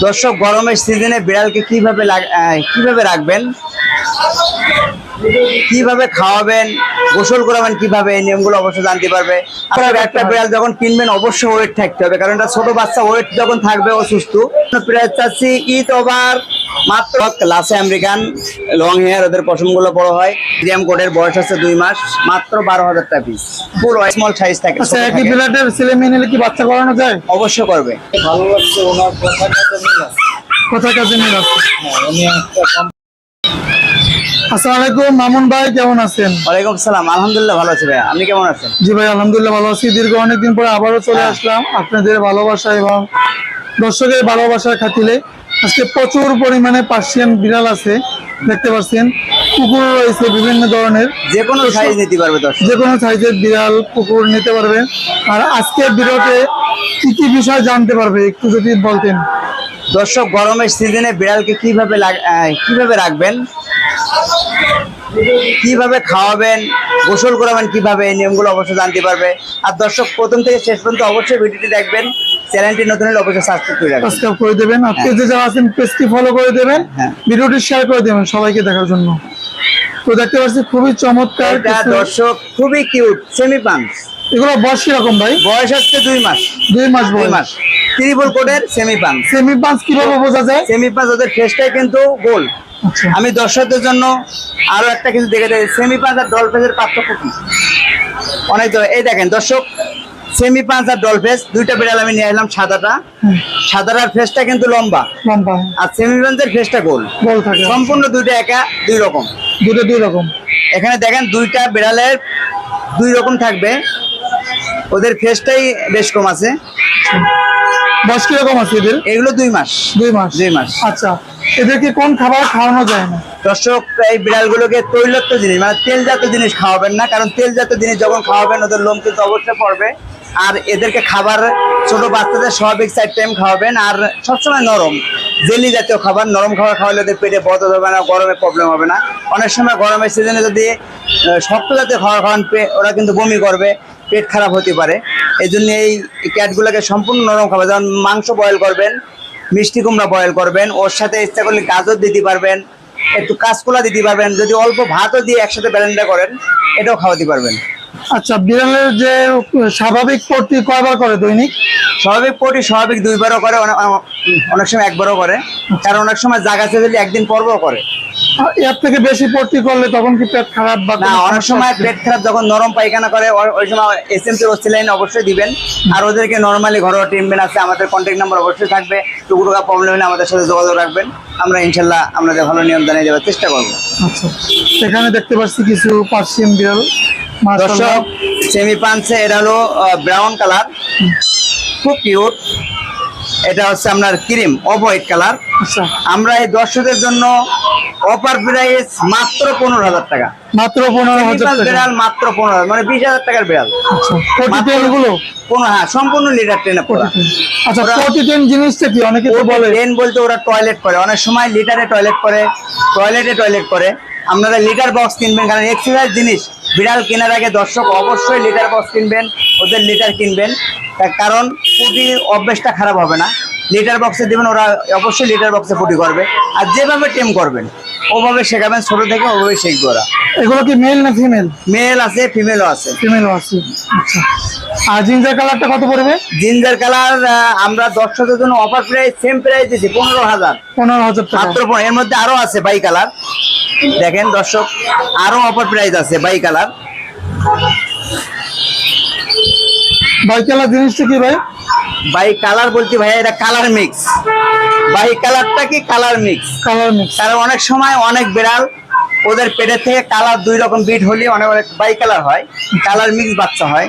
দর্শক গরমের সিজনে বিড়ালকে কীভাবে কীভাবে রাখবেন? কীভাবে খাওয়াবেন? গোসল করাবেন কীভাবে? এই নিয়মগুলো অবশ্যই জানতে পারবে। আপনার একটা বিড়াল যখন কিনবেন অবশ্যই ওয়েট থাকতে হবে কারণ এটা ছোট বাচ্চা ওয়েট যখন থাকবে অসুস্থ প্রায় চাচ্ছি ঈদ ওভার মাত্র লাসে আমেরিকান লং হেয়ার ওদের পশমগুলো বড় হয়। মিডিয়াম কোটের বয়স আছে দুই মাস মাত্র বারো হাজার টাকা পিস ফুল স্মল সাইজ থাকে আচ্ছা একই। ছেলে মেয়ে নিলে কি বাচ্চা করানো যায়? অবশ্যই করবে। ভালো লাগছে ওনার মিল আছে। কোথায় কাজে মিল আছে। হ্যাঁ, মামুন ভাই কেমন আছেন? ওয়ালাইকুম সালাম আলহামদুলিল্লাহ ভালো আছে ভাইয়া। আপনি কেমন আছেন? জি ভাই আলহামদুলিল্লাহ ভালো আছি। দীর্ঘ অনেকদিন পরে আবারও চলে আসলাম আপনাদের ভালোবাসা এবং দর্শকের ভালোবাসার খাতিলে। আজকে প্রচুর পরিমাণে পার্সিয়ান বিড়াল আছে দেখতে পাচ্ছেন। কুকুর রয়েছে বিভিন্ন ধরনের। যে কোনো সাইজ নিতে পারবে যে কোনো সাইজের বিড়াল কুকুর নিতে পারবে। আর আজকের ভিডিওতে কি কি বিষয় জানতে পারবে একটু যদি বলতেন। দর্শক গরমের সিজনে বিড়ালকে কীভাবে কীভাবে রাখবেন? কীভাবে খাওয়াবেন? গোসল করাবেন কীভাবে? এই নিয়মগুলো অবশ্যই জানতে পারবে। আর দর্শক প্রথম থেকে শেষ পর্যন্ত অবশ্যই ভিডিওটি দেখবেন। চ্যানেলটি নতুন হলে অবশ্যই সাবস্ক্রাইব করে রাখবেন। সাবস্ক্রাইব করে দেবেন। আর পেজে যারা আছেন পেজটি ফলো করে দেবেন। হ্যাঁ। ভিডিওটি শেয়ার করে দেবেন সবাইকে দেখার জন্য। তো দেখতে পাচ্ছি খুবই চমৎকার দর্শক খুবই কিউট সেমি পাঞ্চ এগুলো বয়স কীরকম ভাই? বয়স হচ্ছে দুই মাস। দুই মাস দুই মাস। ত্রিপুল কোডের সেমি পাঞ্চ সেমি পাঁচ কীভাবে বোঝা যায়? সেমি পাঞ্চ ওদের ফেসটাই কিন্তু গোল। আচ্ছা। আমি দর্শকদের জন্য আরও একটা কিছু দেখে দেয় সেমি পাঁচ আর ডলফেজের পার্থক্য কি? অনেক এই দেখেন দর্শক সেমি পাঁচ আর ডলফেজ দুইটা বিড়াল আমি নিয়ে এলাম সাদাটা। সাদাটার ফেসটা কিন্তু লম্বা। লম্বা। আর সেমি পাঁচের ফেসটা গোল। বল থাকে। সম্পূর্ণ দুইটা একা দুই রকম। দুটো দুই রকম। এখানে দেখেন দুইটা বিড়ালের দুই রকম থাকবে। ওদের ফেসটাই বেশ কম আছে। বয়স কীরকম আছে এদের? এগুলো দুই মাস। দুই মাস? দুই মাস। আচ্ছা এদেরকে কোন খাবার খাওয়ানো যায় না? দর্শক এই বিড়ালগুলোকে তৈলাক্ত জিনিস মানে তেলজাত জিনিস খাওয়াবেন না কারণ তেলজাত জিনিস যখন খাওয়াবেন ওদের লোম কিন্তু অবশ্যই পড়বে। আর এদেরকে খাবার ছোট বাচ্চাদের স্বাভাবিক সাইড টাইম খাওয়াবেন আর সবসময় নরম জেলি জাতীয় খাবার নরম খাবার খাওয়ালে ওদের পেটে বদ হবে না গরমে প্রবলেম হবে না। অনেক সময় গরমের সিজনে যদি শক্ত জাতীয় খাবার খাওয়ান ওরা কিন্তু বমি করবে। পেট খারাপ হতে পারে। এই জন্য এই ক্যাটগুলোকে সম্পূর্ণ নরম খাবার, যেমন মাংস বয়েল করবেন, মিষ্টি কুমড়া বয়েল করবেন, ওর সাথে ইচ্ছা করলে গাজর দিতে পারবেন, একটু কাঁচকোলা দিতে পারবেন, যদি অল্প ভাতও দিয়ে একসাথে ব্যালেন্ডা করেন, এটাও খাওয়াতে পারবেন। আচ্ছা বিড়ালের যে স্বাভাবিক পড়তি কয়বার করে দৈনিক? স্বাভাবিক পটি স্বাভাবিক দুইবারও করে অনেক সময় একবারও করে। কারণ অনেক সময় জায়গা চেয়ে একদিন পর্বও করে। এর থেকে বেশি পড়তি করলে তখন কি পেট খারাপ বা না অনেক সময় পেট খারাপ যখন নরম পায়খানা করে ওই সময় এস এম সি লাইন অবশ্যই দিবেন। আর ওদেরকে নর্মালি ঘরোয়া ট্রিটমেন্ট আছে আমাদের কন্ট্যাক্ট নাম্বার অবশ্যই থাকবে। টুকু টাকা প্রবলেম হলে আমাদের সাথে যোগাযোগ রাখবেন। আমরা ইনশাল্লাহ আপনাদের ভালো নিয়ম জানিয়ে দেওয়ার চেষ্টা করব। আচ্ছা এখানে দেখতে পাচ্ছি কিছু পার্সিয়ান বিড়াল। দর্শক সেমি পাঞ্চে এটা হলো ব্রাউন কালার খুব কিউট এটা হচ্ছে আপনার ক্রিম অফ হোয়াইট কালার আমরা এই দর্শকদের জন্য অফার প্রাইস মাত্র পনেরো হাজার টাকা। মাত্র পনেরো হাজার বিড়াল মাত্র পনেরো হাজার মানে বিশ হাজার টাকার বিড়াল। আচ্ছা হ্যাঁ সম্পূর্ণ লিটার ট্রেনে পড়া। আচ্ছা ওরা- প্রতি ট্রেন জিনিসটা কি অনেকে তো বলে? ট্রেন বলতে ওরা টয়লেট করে। অনেক সময় লিটারে টয়লেট করে টয়লেটে টয়লেট করে। আপনারা লিটার বক্স কিনবেন কারণ এক্সারসাইজ জিনিস বিড়াল কেনার আগে দর্শক অবশ্যই লিটার বক্স কিনবেন ওদের লিটার কিনবেন। তার কারণ পুটি অভ্যেসটা খারাপ হবে না। লিটার বক্সে দেবেন ওরা অবশ্যই লিটার বক্সে পুটি করবে। আর যেভাবে টেম করবেন ওভাবে শেখাবেন ছোট থেকে ওভাবে শিখবে ওরা। এগুলো কি মেল না ফিমেল মেল আছে ফিমেলও আছে। ফিমেলও আছে। আচ্ছা। আর জিঞ্জার কালারটা কত পড়বে? জিঞ্জার কালার আমরা দর্শকের জন্য অফার প্রাইস সেম প্রাইস দিচ্ছি পনেরো হাজার। পনেরো হাজার মাত্র এর মধ্যে আরও আছে বাই কালার দেখেন দর্শক আরও অফার প্রাইস আছে বাই কালার বাই কালার জিনিসটা কি ভাই? বাই কালার বলতে ভাই এটা কালার মিক্স বাই কালারটা কি কালার মিক্স কালার মিক্স কারণ অনেক সময় অনেক বিড়াল ওদের পেটের থেকে কালার দুই রকম বিট হলে অনেক অনেক বাই কালার হয় কালার মিক্স বাচ্চা হয়।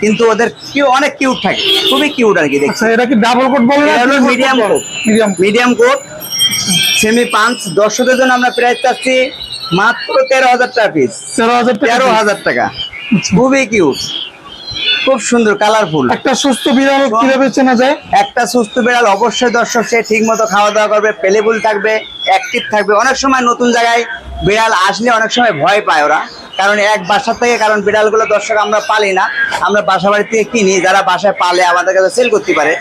কিন্তু ওদের কি অনেক কিউট থাকে খুবই কিউট আর কি দেখছি আচ্ছা এটা কি ডাবল কোট বলে medium coat medium medium coat semi পাঁচ দর্শকের জন্য আমরা প্রাইস চাচ্ছি মাত্র তেরো হাজার টাকা পিস তেরো হাজার তেরো হাজার টাকা। আচ্ছা। খুবই কিউট খুব সুন্দর কালারফুল একটা সুস্থ বিড়াল কীভাবে চেনা যায়? একটা সুস্থ বিড়াল অবশ্যই দর্শক সে ঠিক মতো খাওয়া দাওয়া করবে পেলেবুল থাকবে অ্যাক্টিভ থাকবে। অনেক সময় নতুন জায়গায় বিড়াল আসলে অনেক সময় ভয় পায় ওরা। কারণ এক বাসা থেকে কারণ বিড়ালগুলো দর্শক আমরা পালি না। আমরা বাসা বাড়ি থেকে কিনি যারা বাসায় পালে আমাদের কাছে সেল করতে পারে।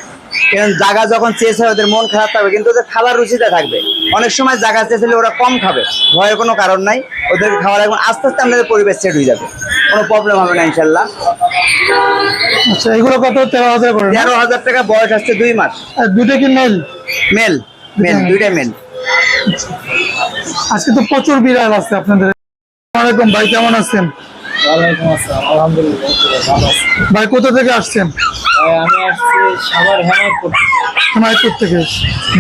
কারণ জায়গা যখন চেস হয় ওদের মন খারাপ থাকবে কিন্তু ওদের খাবার রুচিতে থাকবে। অনেক সময় জায়গা চেস হলে ওরা কম খাবে ভয়ের কোনো কারণ নাই। ওদের খাবার এখন আস্তে আস্তে আমাদের পরিবেশ সেট হয়ে যাবে। কোনো প্রবলেম হবে না ইনশাল্লাহ আচ্ছা এগুলো কত? তেরো হাজার করে তেরো হাজার টাকা বয়স আসছে দুই মাস। আর দুটো কি মেল? মেল মেল দুইটা মেল। আজকে তো প্রচুর বিড়াল আছে আপনাদের। আসসালামাইকুম ভাই কেমন আছেন? আলহামদুলিল্লাহ ভাই কোথা থেকে আসছেন? আমি আসছি সাভার হেমায়তপুর। হিমায়তপুর থেকে।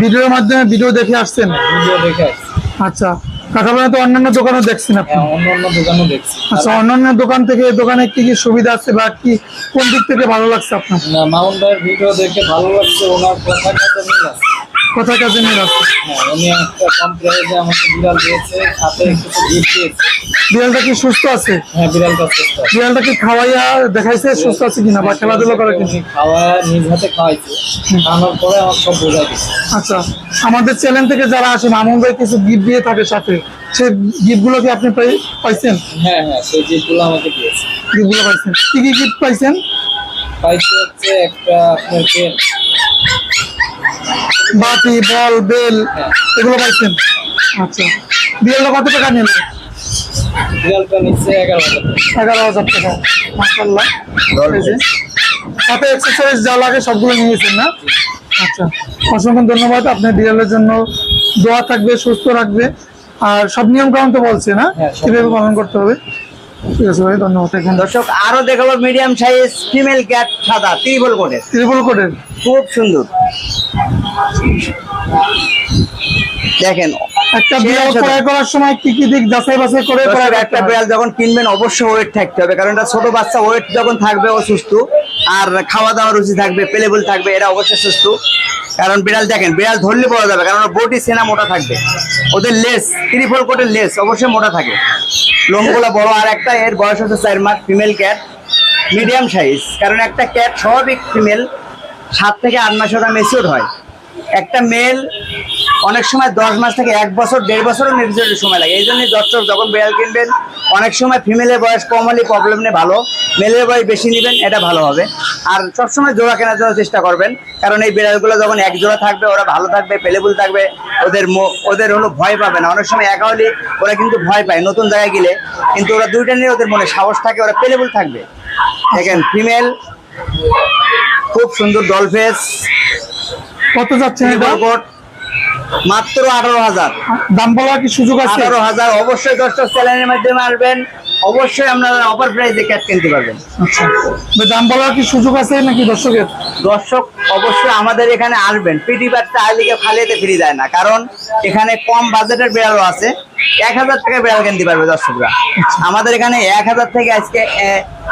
ভিডিওর মাধ্যমে ভিডিও দেখে আসছেন? ভিডিও দেখে আসছি। আচ্ছা কাঁঠালবাগানে তো অন্যান্য দোকানও দেখছেন আপনি? হ্যাঁ অন্য অন্য দোকানও দেখছি। আচ্ছা অন্যান্য দোকান থেকে দোকানে কি কি সুবিধা আছে বা কি কোন দিক থেকে ভালো লাগছে আপনার? না ভাইয়ের ভিডিও দেখে ভালো লাগছে ওনার কথার মিল আছে। কোথায় কাজে নিয়ে আছে? হ্যাঁ উনি একটা কম প্রাইসে আমাকে বিড়াল দিয়েছে সাথে কিছু গিফট দিয়েছে। বিড়ালটা কি সুস্থ আছে? হ্যাঁ বিড়ালটা সুস্থ বিড়ালটা কি খাওয়াইয়া দেখাইছে সুস্থ আছে কিনা বা খেলাধুলা করে কিনা? খাওয়া নিজ হাতে খাওয়াইছে। খাওয়ানোর পরে আমার সব বোঝা গেছে। আচ্ছা আমাদের চ্যানেল থেকে যারা আসে মামুন ভাই কিছু গিফট দিয়ে থাকে সাথে সেই গিফটগুলো কি আপনি পাই- পাইছেন? হ্যাঁ হ্যাঁ সেই জিপগুলো আমাকে দিয়েছে। গিফটগুলো পাইছেন। কি কি গিফট পাইছেন? পাইছে হচ্ছে একটা আপনার পেন বাটি বল বেল এগুলো পাইছেন? আচ্ছা। বিড়ালটা কত টাকা নিল? এগারো হাজার টাকা। মাসাল্লাহ সাথে এক্সারসাইজ যা। লাগে সবগুলো নিয়েছেন না? আচ্ছা। অসংখ্য ধন্যবাদ। আপনার বিড়ালের জন্য দোয়া থাকবে সুস্থ রাখবে আর সব নিয়ম কানুন তো বলছে না? হ্যাঁ, কীভাবে পালন করতে হবে? ঠিক আছে ভাই ধন্যবাদ। এখন দর্শক আরও দেখাবো মিডিয়াম সাইজ ফিমেল ক্যাট সাদা ত্রিভল কোটের ত্রিপুল কোটের খুব সুন্দর। দেখেন একটা বিড়াল ক্রয় করার সময় কি কি দিক যাচাই বাছাই করে একটা? বিড়াল যখন কিনবেন অবশ্যই ওয়েট থাকতে হবে কারণ এটা ছোট বাচ্চা ওয়েট যখন থাকবে ও সুস্থ। আর খাওয়া দাওয়া রুচি থাকবে পেলেবল থাকবে অবশ্যই সুস্থ। কারণ বিড়াল দেখেন বিড়াল ধরলে পড়া যাবে কারণ বডি সেনা মোটা থাকবে। ওদের লেস ত্রিফল কোটের লেস অবশ্যই মোটা থাকে। লোমগুলো বড় আর একটা এর বয়স হচ্ছে চার মাস ফিমেল ক্যাট মিডিয়াম সাইজ কারণ একটা ক্যাট স্বাভাবিক ফিমেল সাত থেকে আট মাসে ওরা মেচিওর হয়। একটা মেল অনেক সময় দশ মাস থেকে এক বছর, দেড় বছরও নির্দিষ্ট সময় লাগে। এই জন্যই দর্শক যখন বিড়াল কিনবেন, অনেক সময় ফিমেলের বয়স কম হলে প্রবলেম নেই, ভালো। মেলের বয়স বেশি নেবেন, এটা ভালো হবে। আর সবসময় জোড়া কেনার জন্য চেষ্টা করবেন। কারণ এই বিড়ালগুলো যখন এক জোড়া থাকবে, ওরা ভালো থাকবে পেলেবুল থাকবে, ওদের ওদের হলো ভয় পাবে না। অনেক সময় একা হলে ওরা কিন্তু ভয় পায় নতুন জায়গায় গেলে। কিন্তু ওরা দুইটা নিয়ে ওদের মনে সাহস থাকে, ওরা পেলেবুল থাকবে। দেখেন ফিমেল খুব সুন্দর ডলফেস কত যাচ্ছে মাত্র আঠারো হাজার। দাম বলার কি সুযোগ আছে? আঠারো হাজার। অবশ্যই দশটা চ্যানেলের মাধ্যমে আসবেন। অবশ্যই আপনারা অফার প্রাইসে ক্যাট কিনতে পারবেন। আচ্ছা। দাম বলার কি সুযোগ আছে নাকি দর্শকের? দর্শক অবশ্যই আমাদের এখানে আসবেন। পিটি বাচ্চা আলিকে ফালিয়েতে ফ্রি দেয় না কারণ এখানে কম বাজেটের বিড়ালও আছে। এক হাজার টাকা বিড়াল কিনতে পারবে দর্শকরা। আমাদের এখানে এক হাজার থেকে আজকে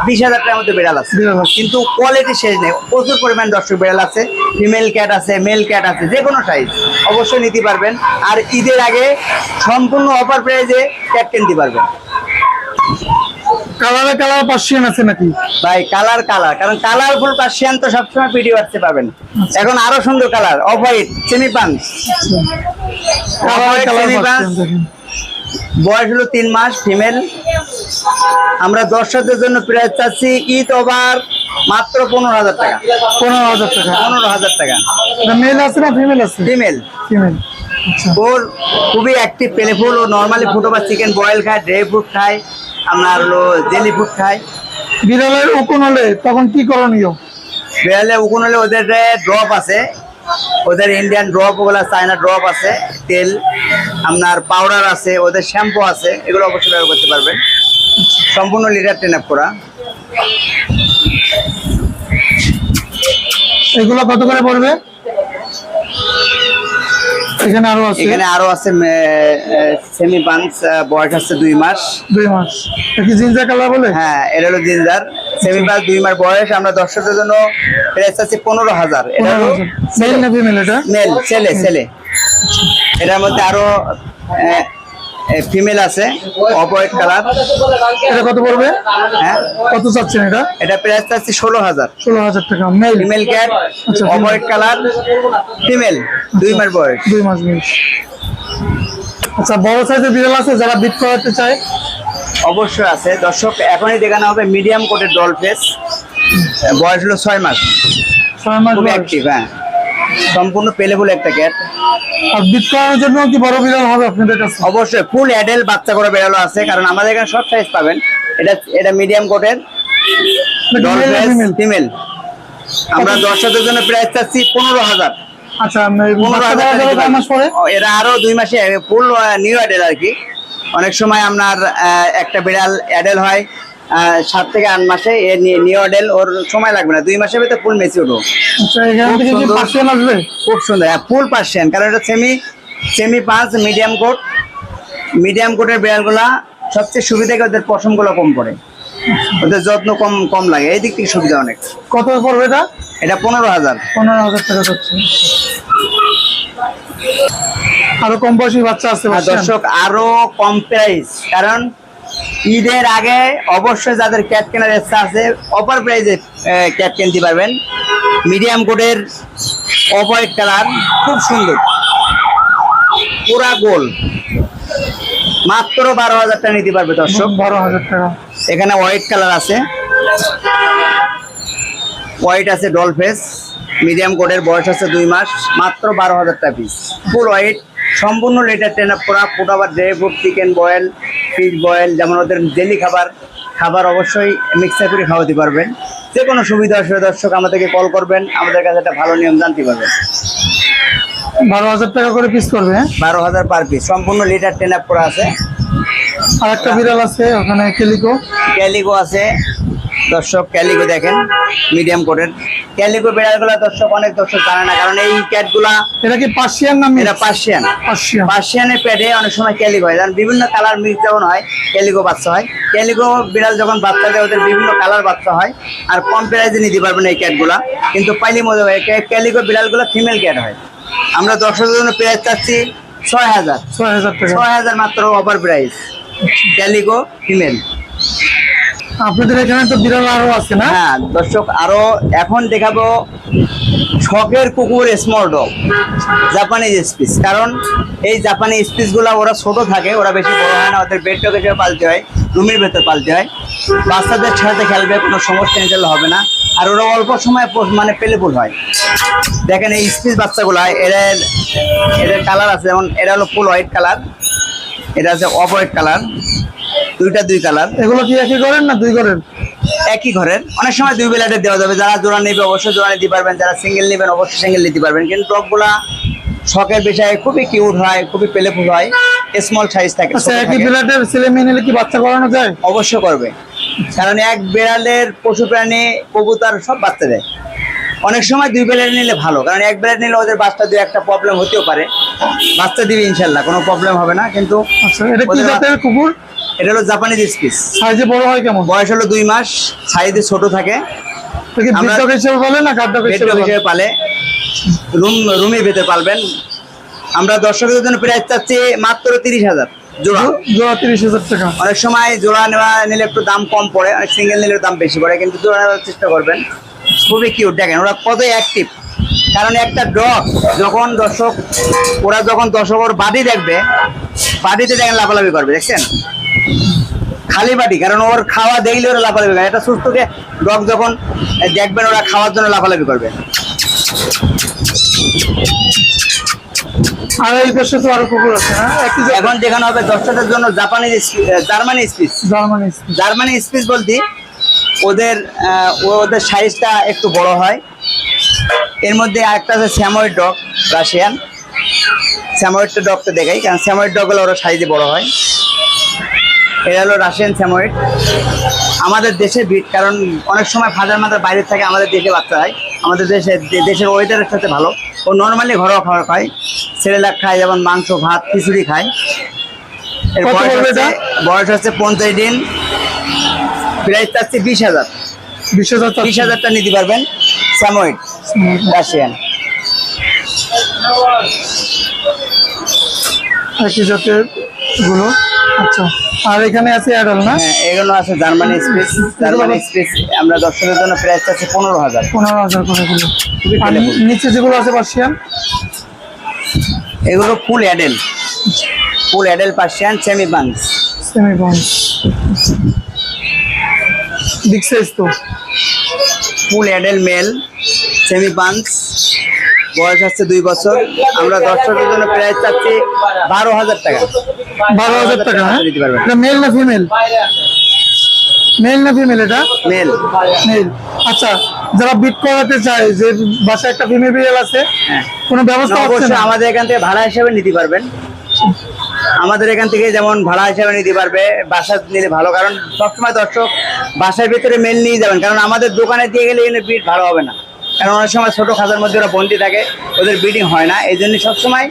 বিশ হাজার টাকার মধ্যে বিড়াল আছে। বিড়াল আছে। কিন্তু কোয়ালিটি শেষ নেই। প্রচুর পরিমাণ দর্শক বিড়াল আছে। ফিমেল ক্যাট আছে মেল ক্যাট আছে যে কোনো সাইজ অবশ্যই নিতে পারবেন। আর ঈদের আগে সম্পূর্ণ অফার প্রাইজে ক্যাট কিনতে পারবেন। কালারে কালার পার্সিয়ান আছে নাকি? ভাই কালার কালার কারণ কালারফুল পার্সিয়ান তো সবসময় ভিডিও আসতে পাবেন এখন আরও সুন্দর colour off white semi punch বয়স হলো তিন মাস ফিমেল আমরা দর্শকদের জন্য প্রাইস চাচ্ছি ঈদ ওভার মাত্র পনেরো হাজার টাকা। পনেরো হাজার টাকা। পনেরো হাজার টাকা। মেল আছে না ফিমেল আছে? ফিমেল ফিমেল আচ্ছা ওর খুবই অ্যাক্টিভ পেলেফুল ও নর্মালি ফুটো বা চিকেন বয়েল খায় ড্রাই ফ্রুট খায় আপনার হলো জেলি ফুড খায়। বিড়ালের উকুন হলে তখন কি করণীয়? বিড়ালে উকুন হলে ওদের ড্রপ আছে ওদের ইন্ডিয়ান ড্রপ ওগুলা চায়না ড্রপ আছে তেল আপনার পাউডার আছে ওদের শ্যাম্পু আছে এগুলো অবশ্যই ব্যবহার করতে পারবেন। সম্পূর্ণ লিটার ট্রেন আপ করা। এগুলো কত করে পড়বে? এখানে আরও আছে? এখানে আরও আছে সেমি পাঞ্চ বয়স আছে দুই মাস। দুই মাস। এটা কি জিঞ্জা কালার বলে? হ্যাঁ এটা হলো জিঞ্জার। সেমি পাঞ্চ দুই মাস বয়স আমরা দর্শকদের জন্য প্রাইস আছে পনেরো হাজার। এটা মেল না ফিমেল এটা? মেল ছেলে ছেলে। এটার মধ্যে আরও ফিমেল আছে অপরেট কালার এটা কত পড়বে? হ্যাঁ? কত চাচ্ছেন এটা? এটা প্রাইস আছে ষোলো হাজার। ষোলো হাজার টাকা male female cat off colour female দুই মাস বয়স। দুই মাস বয়স। আচ্ছা বড় সাইজের বিড়াল আছে যারা বিট করাতে চায়? অবশ্যই আছে। দর্শক এখনই দেখানো হবে মিডিয়াম কোটের ডল ফেস বয়স হলো ছয় মাস। ছয় মাস অ্যাক্টিভ হ্যাঁ। সম্পূর্ণ পেলেবুল একটা ক্যাট আর জন্য কি বড় বিড়াল হবে আপনাদের কাছে? অবশ্যই ফুল অ্যাডেল বাচ্চা করে আছে কারণ আমাদের এখানে সব সাইজ পাবেন। এটা এটা মিডিয়াম কোটের ফিমেল আমরা দর্শকদের জন্য প্রাইস চাচ্ছি পনেরো হাজার। আচ্ছা এরা আরও দুই মাসে ফুল নিউ অ্যাডেল আর কি। অনেক সময় আপনার একটা বিড়াল অ্যাডেল হয় সাত থেকে আট মাসে নিউ অ্যাডেল ওর সময় লাগবে না। দুই মাসের ভিতরে ফুল আচ্ছা খুব সুন্দর। হ্যাঁ ফুল পার্সিয়ান কারণ এটা সেমি সেমি পাঁচ মিডিয়াম কোট মিডিয়াম কোটের বিড়ালগুলা সবচেয়ে সুবিধা ওদের পশমগুলো কম পড়ে ওদের যত্ন কম কম লাগে। এই দিক থেকে সুবিধা অনেক। কত পড়বে এটা? এটা পনেরো হাজার। পনেরো হাজার টাকা যাচ্ছে। আরও কম বয়সী বাচ্চা আছে পার্সিয়ান? দর্শক আরও কম প্রাইস কারণ ঈদের আগে অবশ্যই যাদের ক্যাট কেনার ইচ্ছা আছে অপার প্রাইসে ক্যাট কিনতে পারবেন। মিডিয়াম কোটের অফ হোয়াইট কালার খুব সুন্দর। পুরা গোল। মাত্র বারো হাজার টাকা নিতে পারবে দর্শক। বারো হাজার টাকা। এখানে হোয়াইট কালার আছে। হোয়াইট আছে ডল ফেস মিডিয়াম কোটের বয়স আছে দুই মাস। মাত্র বারো হাজার টাকা পিস ফুল হোয়াইট সম্পূর্ণ লেটার ট্রেন আপ করা dry food chicken boil fish boil যেমন ওদের ডেলি খাবার খাবার অবশ্যই মিক্সার করে খাওয়াতে পারবেন। যে কোনো সুবিধা অসুবিধা দর্শক আমাদেরকে কল করবেন আমাদের কাছে একটা ভালো নিয়ম জানতে পারবেন। বারো হাজার টাকা করে পিস করবে হ্যাঁ? বারো হাজার পার পিস সম্পূর্ণ লিটার টেন আপ করা আছে। আর একটা বিড়াল আছে ওখানে ক্যালিকো ক্যালিকো আছে দর্শক ক্যালিগো দেখেন মিডিয়াম কোটের ক্যালিগো বিড়ালগুলো দর্শক অনেক দর্শক জানে না কারণ এই ক্যাটগুলা এটা কি পার্সিয়ান না এটা পার্সিয়ান। পার্সিয়ান। পার্সিয়ানের পেটে অনেক সময় ক্যালিগো হয় কারণ বিভিন্ন কালার মিক্স যখন হয় ক্যালিগো বাচ্চা হয়। ক্যালিগো বিড়াল যখন বাচ্চা দেয় ওদের বিভিন্ন কালার বাচ্চা হয় আর কম প্রাইসে নিতে পারবেন এই ক্যাটগুলা। কিন্তু পাইলি মজা হয় ক্যালিগো বিড়ালগুলো ফিমেল ক্যাট হয়। আমরা দর্শকের জন্য প্রাইস চাচ্ছি ছয় হাজার। ছয় হাজার ছয় হাজার মাত্র অফার প্রাইস ক্যালিগো ফিমেল আপনাদের এখানে তো বিড়াল আরও আছে না? হ্যাঁ দর্শক, আরও এখন দেখাবো শখের কুকুর স্মল ডগ জাপানি স্পিস কারণ এই জাপানি স্পিসগুলা ওরা ছোট থাকে, ওরা বেশি বড় হয় না, ওদের বেড হিসেবে পালতে হয়, রুমের ভেতর পালতে হয়। বাচ্চাদের সাথে খেলবে, কোনো সমস্যা নিতে হবে না। আর ওরা অল্প সময় মানে পেলেফুল হয়। দেখেন এই স্পিস বাচ্চাগুলা এদের এদের কালার আছে, যেমন এটা হলো ফুল হোয়াইট কালার এটা আছে অফ হোয়াইট কালার দুইটা দুই কালার। এগুলো কি একই করেন না দুই করেন একই ঘরের। অনেক সময় দুই বেলাতে দেওয়া যাবে। যারা জোড়া নেবে অবশ্যই জোড়া নিতে পারবেন যারা সিঙ্গেল নেবেন অবশ্যই সিঙ্গেল নিতে পারবেন। কিন্তু টকগুলা শখের বিষয়ে খুবই কিউট হয় খুবই পেলেফুল হয়। স্মল সাইজ থাকে আচ্ছা একই। বিড়ালের ছেলে মেয়ে নিলে কি বাচ্চা করানো যায়? অবশ্যই করবে। কারণ এক বেড়ালের পশু প্রাণী কবুতর সব বাচ্চা দেয়। অনেক সময় দুই বেলার নিলে ভালো কারণ এক বেলার নিলে ওদের বাচ্চা দিয়ে একটা প্রবলেম হতেও পারে। বাচ্চা দিবে ইনশাল্লাহ কোনো প্রবলেম হবে না কিন্তু আচ্ছা এটা কি জাতের কুকুর? এটা হলো জাপানিজ স্পিস সাইজে বড় হয় কেমন? বয়স হলো দুই মাস সাইজে ছোট থাকে। বলে বলে? পালে রুম রুমে ভেতরে পালবেন। আমরা দর্শকদের জন্য প্রাইস চাচ্ছি মাত্র তিরিশ হাজার। জোড়া। জো- জোড়া তিরিশ হাজার টাকা। অনেক সময় জোড়া নেওয়া নিলে একটু দাম কম পড়ে অনেক সিঙ্গেল নিলে দাম বেশি পড়ে কিন্তু জোড়া নেওয়ার চেষ্টা করবেন। খুবই কিউট দেখেন ওরা কত অ্যাক্টিভ কারণ একটা ডগ যখন দর্শক ওরা যখন দর্শক ওর বাদি দেখবে বাদিতে দেখেন লাফালাফি করবে দেখছেন? খালি বাটি কারণ ওর খাওয়া দেখলে ওরা লাফালাফি করে। এটা সুস্থকে ডগ যখন দেখবেন ওরা খাওয়ার জন্য লাফালাফি করবে। হ্যাঁ? এখন দেখানো হবে দর্শকদের জন্য জাপানি Germany spitz Germany Germany spitz বলতে ওদের ওদের সাইজটা একটু বড় হয়। এর মধ্যে একটা আছে স্যাময়েড ডগ রাশিয়ান স্যাময়েডটা ডগটা দেখাই কারণ স্যাময়েড ডগ হলে ওরা সাইজে বড় হয়। এটা হলো রাশিয়ান স্যাময়েড আমাদের দেশে বিট কারণ অনেক সময় ফাদার মাদার বাইরে থাকে আমাদের দেশে বাচ্চা হয়। আমাদের দেশে দেশের ওয়েদারের সাথে ভালো। ও নর্মালি ঘরোয়া খাবার খায়। সেরেলাক খায় যেমন মাংস ভাত খিচুড়ি খায়। এর বয়স হচ্ছে বয়স হচ্ছে পঞ্চাশ দিন। প্রাইস চাচ্ছে বিশ হাজার। বিশ হাজার বিশ হাজারটা নিতে পারবেন স্যাময়েড রাশিয়ান। একই জাতেরগুলো। আচ্ছা আর এখানে আছে অ্যাডাল না? হ্যাঁ এগুলো আছে জার্মানি স্পেস। জার্মানি স্পেস আমরা দর্শকের জন্য প্রাইস চাচ্ছি পনেরো হাজার। পনেরো হাজার করে গুলো নিচে যেগুলো আছে পার্সিয়ান? এগুলো full adult full adult Persian semi buns semi bond big size তো। Full adult male semi buns বয়স হচ্ছে দুই বছর। আমরা দর্শকের জন্য প্রাইস চাচ্ছি বারো হাজার টাকা। বারো হাজার টাকা হ্যাঁ? দিতে পারবেন। মেল না ফিমেল মেল না ফিমেল এটা? মেল মেল আচ্ছা যারা বিট করাতে চায় যে বাসায় একটা ফিমেল বিড়াল আছে হ্যাঁ। কোনো ব্যবস্থা হচ্ছে আমাদের এখান থেকে ভাড়া হিসাবে নিতে পারবেন। আমাদের এখান থেকে যেমন ভাড়া হিসাবে নিতে পারবে বাসা নিলে ভালো কারণ সবসময় দর্শক বাসার ভিতরে মেল নিয়ে যাবেন কারণ আমাদের দোকানে দিয়ে গেলে এখানে বিট ভালো হবে না। কারণ অনেক সময় ছোটো খাঁচার মধ্যে ওরা বন্দি থাকে ওদের ব্রিডিং হয় না এই জন্য সবসময়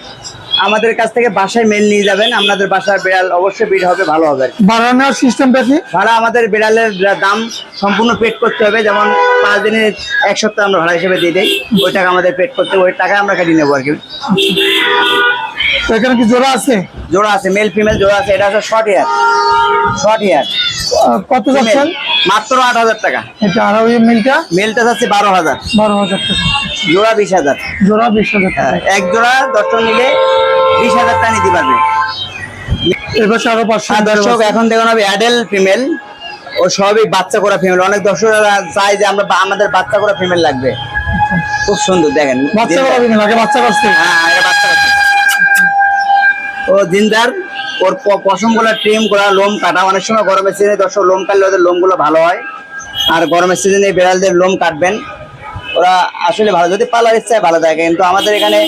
আমাদের কাছ থেকে বাসায় মেল নিয়ে যাবেন আপনাদের বাসার বিড়াল অবশ্যই বিড় হবে ভালো হবে। আর নেওয়ার সিস্টেমটা কি? ভাড়া আমাদের বিড়ালের দাম সম্পূর্ণ পেড করতে হবে যেমন পাঁচ দিনের এক সপ্তাহ আমরা ভাড়া হিসেবে দিয়ে দিই ওই টাকা আমাদের পেড করতে হবে, ওই টাকা আমরা কাটিয়ে নেব আর কি। এখানে কি জোড়া আছে? জোড়া আছে মেল ফিমেল জোড়া আছে এটা হচ্ছে শর্ট হেয়ার শর্ট হেয়ার কত যাচ্ছেন? মাত্র আট হাজার টাকা। এটা আর ওই মিলটা মেলটা যাচ্ছে বারো হাজার। বারো হাজার টাকা। জোড়া বিশ হাজার। জোড়া বিশ হাজার টাকা। হ্যাঁ, এক জোড়া দর্শক নিলে বিশ হাজার টাকা নিতে পারবে। এবার আরও পাঁচশো দর্শক এখন দেখুন হবে অ্যাডেল ফিমেল ও সবই বাচ্চা করা ফিমেল অনেক দর্শকরা চায় যে আমরা আমাদের বাচ্চা করা ফিমেল লাগবে খুব সুন্দর দেখেন। বাচ্চা করা ফিমেল আগে বাচ্চা করছে হ্যাঁ এটা বাচ্চা। ও জিন্দার ওর পশমগুলো ট্রিম করা লোম কাটা। অনেক সময় গরমের সিজনে দর্শক লোম কাটলে ওদের লোমগুলো ভালো হয়। আর গরমের সিজনে বিড়ালদের লোম কাটবেন। ওরা আসলে ভালো যদি পালার ইচ্ছায় ভালো থাকে। কিন্তু আমাদের এখানে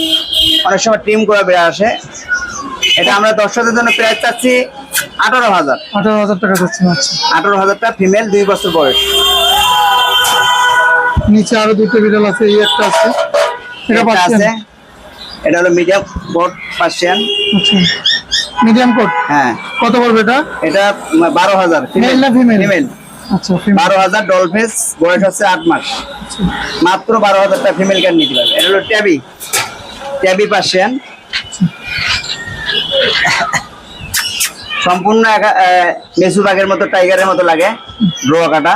অনেক সময় ট্রিম করা বিড়াল আসে। এটা আমরা দর্শকদের জন্য প্রাইস চাচ্ছি আঠারো হাজার। আঠারো হাজার টাকা আচ্ছা আঠারো হাজার টাকা ফিমেল দুই বছর বয়স। নিচে আরও দুটো বিড়াল আছে এই একটা আছে। এটা আছে। এটা হলো মিডিয়াম বোর্ড পার্সিয়ান আচ্ছা। মিডিয়াম কোট হ্যাঁ। কত পড়বে এটা? এটা বারো হাজার। Male না female? ফিমেল আচ্ছা। বারো হাজার ডলফেস বয়স হচ্ছে আট মাস। মাত্র বারো হাজার টাকা ফিমেল ক্যান নিতে পারবে। এটা হলো ট্যাবি ট্যাবি পার্সিয়ান সম্পূর্ণ মেসু বাঘের মতো টাইগারের মতো লাগে ব্রোয়া কাটা।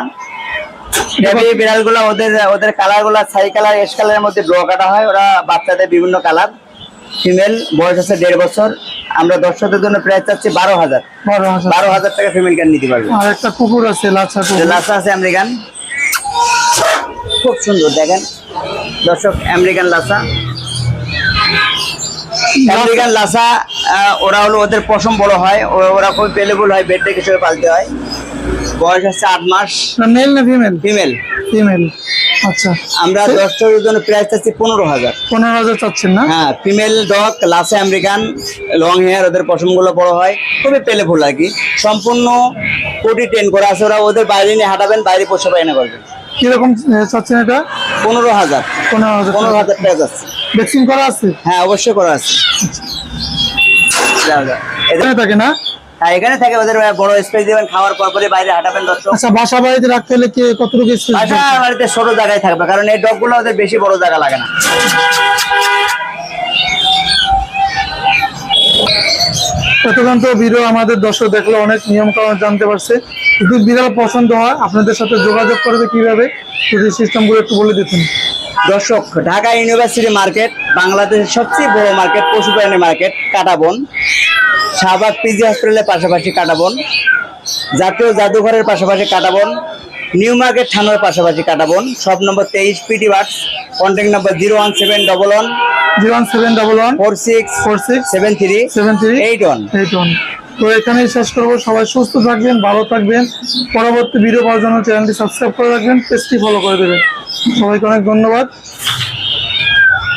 ট্যাবি বিড়ালগুলো ওদের ওদের কালারগুলা ছাই কালার এস কালারের মধ্যে ব্রোয়া কাটা হয়। ওরা বাচ্চাদের বিভিন্ন কালার ফিমেল বয়স আছে দেড় বছর। আমরা দর্শকদের জন্য প্রায় চাচ্ছি বারো হাজার। বারো হাজার। টাকা ফিমেল ক্যান নিতে পারবে। আর একটা কুকুর আছে লাচা আছে আমেরিকান। খুব সুন্দর দেখেন। দর্শক আমেরিকান লাসা আমেরিকান লাসা ওরা হলো ওদের পশম বড় হয় ওরা খুব পেলেবল হয় বেড হিসেবে পালতে হয়। বয়স হচ্ছে আট মাস। মেল না ফিমেল ফিমেল ফিমেল আচ্ছা। আমরা দশটার জন্য প্রাইস চাচ্ছি পনেরো হাজার। পনেরো হাজার চাচ্ছেন না? হ্যাঁ female dog Lhasa American long hair ওদের পশমগুলো বড় হয় খুবই পেলেফুল আর কি। সম্পূর্ণ কোটি টেন করা আছে ওরা ওদের বাইরে নিয়ে হাঁটাবেন বাইরে পোষা পায়না করবেন। কীরকম চাচ্ছেন এটা? পনেরো হাজার। পনেরো হাজার পনেরো হাজার টাকা যাচ্ছে ভ্যাকসিন করা আছে? হ্যাঁ অবশ্যই করা আছে। এখানে থাকে না? হ্যাঁ এখানে থাকে ওদের বড় স্পেস দিবেন খাওয়ার পর পরে বাইরে হাঁটাবেন দর্শক। আচ্ছা বাসা বাড়িতে রাখতে হলে কি কতটুকু স্পেস বাসা বাড়িতে ছোট জায়গায় থাকবে কারণ এই ডগগুলো ওদের বেশি বড় জায়গা লাগে না। এতক্ষণ তো ভিডিও আমাদের দর্শক দেখল অনেক নিয়ম কানুন জানতে পারছে। যদি বিড়াল পছন্দ হয় আপনাদের সাথে যোগাযোগ করবে কীভাবে? যদি সিস্টেমগুলো একটু বলে দিতেন। দর্শক ঢাকা ইউনিভার্সিটি মার্কেট বাংলাদেশের সবচেয়ে বড় মার্কেট পশু প্রাণী মার্কেট কাটাবন শাহবাগ পিজি হসপিটালের পাশাপাশি কাটাবন জাতীয় জাদুঘরের পাশাপাশি কাটাবন নিউ মার্কেট থানার পাশাপাশি কাটাবন সব নম্বর তেইশ pet birds contact number zero one seven double one zero one seven double one four six four six seven three seven three eight one. Eight one. তো এখানেই শেষ করব। সবাই সুস্থ থাকবেন ভালো থাকবেন। পরবর্তী ভিডিও পাওয়ার জন্য চ্যানেলটি সাবস্ক্রাইব করে রাখবেন পেজটি ফলো করে দেবেন। সবাইকে অনেক ধন্যবাদ।